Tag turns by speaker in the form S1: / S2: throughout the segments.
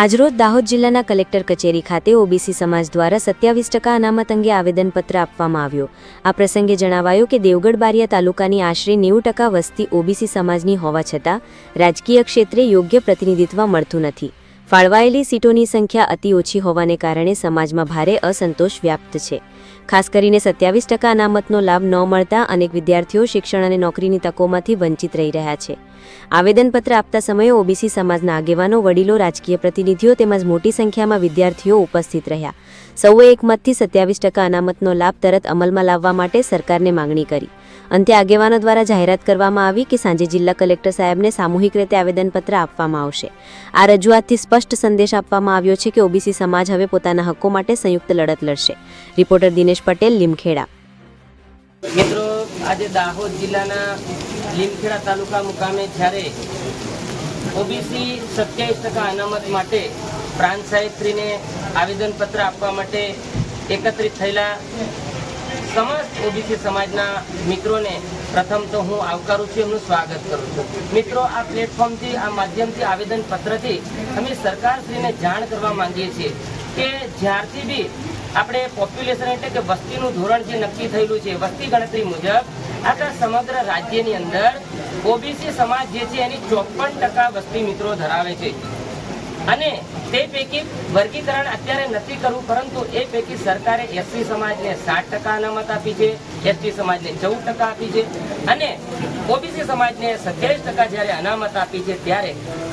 S1: આજરોજ દાહોદ જિલ્લાના કલેક્ટર કચેરી ખાતે ઓબીસી સમાજ દ્વારા સત્યાવીસ ટકા અનામત અંગે આવેદનપત્ર આપવામાં આવ્યો. આ પ્રસંગે જણાવાયું કે દેવગઢ બારિયા તાલુકાની આશરે નેવું ટકા વસ્તી ઓબીસી સમાજની હોવા છતાં, રાજકીય ક્ષેત્રે યોગ્ય પ્રતિનિધિત્વ મળતું નથી. ફાળવાયેલી સીટોની સંખ્યા અતિ ઓછી હોવાને કારણે સમાજમાં ભારે અસંતોષ વ્યાપ્ત છે. ખાસ કરીને સત્યાવીસ ટકા અનામતનો લાભ ન મળતા અનેક વિદ્યાર્થીઓ શિક્ષણ અને નોકરીની તકોમાંથી વંચિત રહી રહ્યા છે. આવેદનપત્ર આપતા સમયે ઓબીસી સમાજના આગેવાનો, વડીલો, રાજકીય પ્રતિનિધિઓ તેમજ મોટી સંખ્યામાં વિદ્યાર્થીઓ ઉપસ્થિત રહ્યા. સૌએ એકમતથી સત્યાવીસ ટકા અનામતનો લાભ તરત અમલમાં લાવવા માટે સરકારને માંગણી કરી. અંતે આગેવાનો દ્વારા જાહેરાત કરવામાં આવી કે સાંજે જિલ્લા કલેક્ટર સાહેબને સામૂહિક રીતે આવેદનપત્ર આપવામાં આવશે. આ રજૂઆતથી સ્પષ્ટ સંદેશ આપવામાં આવ્યો છે કે ઓબીસી સમાજ હવે પોતાના હક્કો માટે સંયુક્ત લડત લડશે. રિપોર્ટર દિનેશ પટેલ, લીમખેડા.
S2: મિત્રો, આજે દાહોદ જિલ્લાના લીમખેડા તાલુકા મુકામે જ્યારે ઓબીસી સત્યાવીસ ટકા અનામત માટે પ્રાંત સાહેબશ્રીને આવેદનપત્ર આપવા માટે એકત્રિત થયેલા સમસ્ત ઓબીસી સમાજના મિત્રોને પ્રથમ તો હું આવકારું છું, એમનું સ્વાગત કરું છું. મિત્રો, આ પ્લેટફોર્મથી, આ માધ્યમથી આવેદનપત્રથી અમે સરકારશ્રીને જાણ કરવા માંગીએ છીએ કે જ્યારથી બી આપણે પોપ્યુલેશન એટલે કે વસ્તીનું ધોરણ જે નક્કી થયેલું છે, વસ્તી ગણતરી મુજબ આખા સમગ્ર રાજ્યની અંદર ઓબીસી સમાજ જે છે એની ચોપન ટકા વસ્તી મિત્રો ધરાવે છે. અને તે પૈકી વર્ગીકરણ અત્યારે નથી કરવું, પરંતુ એ પૈકી સરકારે એસસી સમાજને સાત ટકા અનામત આપી છે, એસટી સમાજને ચૌદ ટકા આપી છે અને ઓબીસી સમાજને સત્યાવીસ ટકા જ્યારે અનામત આપી છે ત્યારે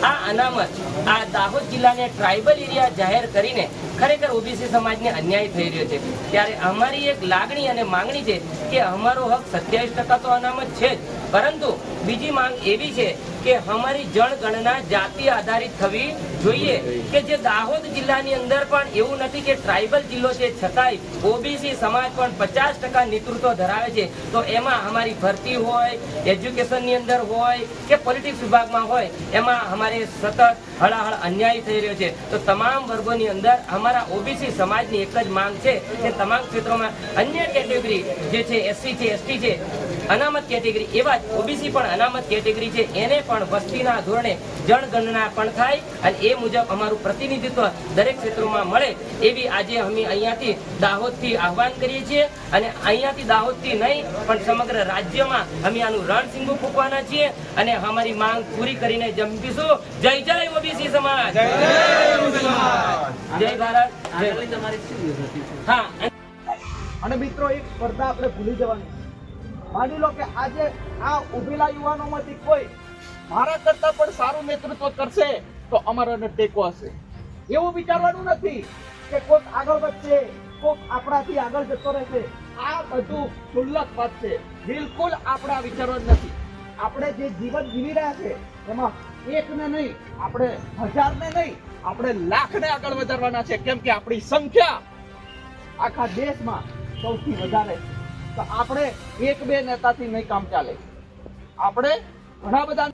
S2: આ અનામત આ દાહોદ જિલ્લાને ટ્રાઇબલ એરિયા જાહેર કરીને ખરેખર ઓબીસી સમાજને અન્યાય થઈ રહ્યો છે. ત્યારે અમારી એક લાગણી અને માંગણી છે કે અમારો હક સત્યાવીસ ટકા તો અનામત છે જ પરંતુ બીજી માંગ એવી છે કે અમારી જળગણના જાતિ આધારિત થવી જોઈએ કે જે દાહોદ જિલ્લાની અંદર પણ એવું નથી કે ટ્રાઇબલ જિલ્લો છે, છતાંય ઓબીસી સમાજ પણ પચાસ ટકા નેતૃત્વ ધરાવે છે. તો એમાં અમારી ભરતી હોય, એજ્યુકેશનની અંદર હોય કે પોલિટિક્સ વિભાગમાં હોય, એમાં અમારે સતત હળાહળ અન્યાય થઈ રહ્યો છે. તો તમામ વર્ગોની અંદર અમારા ઓબીસી સમાજની એક જ માંગ છે કે તમામ ક્ષેત્રોમાં અન્ય કેટેગરી જે છે, એસસી છે, એસટી છે અનામત કેટેગરી એવા જ ઓબીસી પણ અનામત કેટેગરી છે. એને પણ વસ્તીના ધોરણે જનગણના પણ થાય અને એ મુજબ અમારું પ્રતિનિધિત્વ દરેક ક્ષેત્રોમાં મળે એવી આજે અમે અહીંયાથી દાહોદથી આહવાન કરીએ છીએ. અને અહીંયાથી દાહોદથી નહીં પણ સમગ્ર રાજ્યમાં અમે આનું રણસિંગુ ફૂંકવાના છીએ અને અમારી માંગ પૂરી કરીને જંપીશું. જય જય ઓબીસી સમાજ. જય ભારત. જય હા
S3: અને મિત્રો એક સ્પર્ધા આપણે ભૂલી જવાની માની લો કે આજે આ ઉભેલા યુવાનોમાંથી કોઈ મારા કરતા પણ સારું નેતૃત્વ કરશે તો અમારાને ટેકો હશે. એવું વિચારવાનું નથી કે કોઈક આગળ વધશે કોઈક આપણાથી આગળ જતો રહેશે. આ બધું ક્ષુલ્લક વાત છે. બિલકુલ આપણા વિચારવાનું નથી. આપણે જે જીવન જીવી રહ્યા છે, એમાં એક ને નહીં, આપણે હજાર ને નહીં, આપણે લાખને આગળ વધારવાના છે. કેમ કે આપણી સંખ્યા આખા દેશમાં સૌથી વધારે છે. તો આપણે એક બે નેતાથી નહીં કામ ચાલે. આપણે ઘણા બધા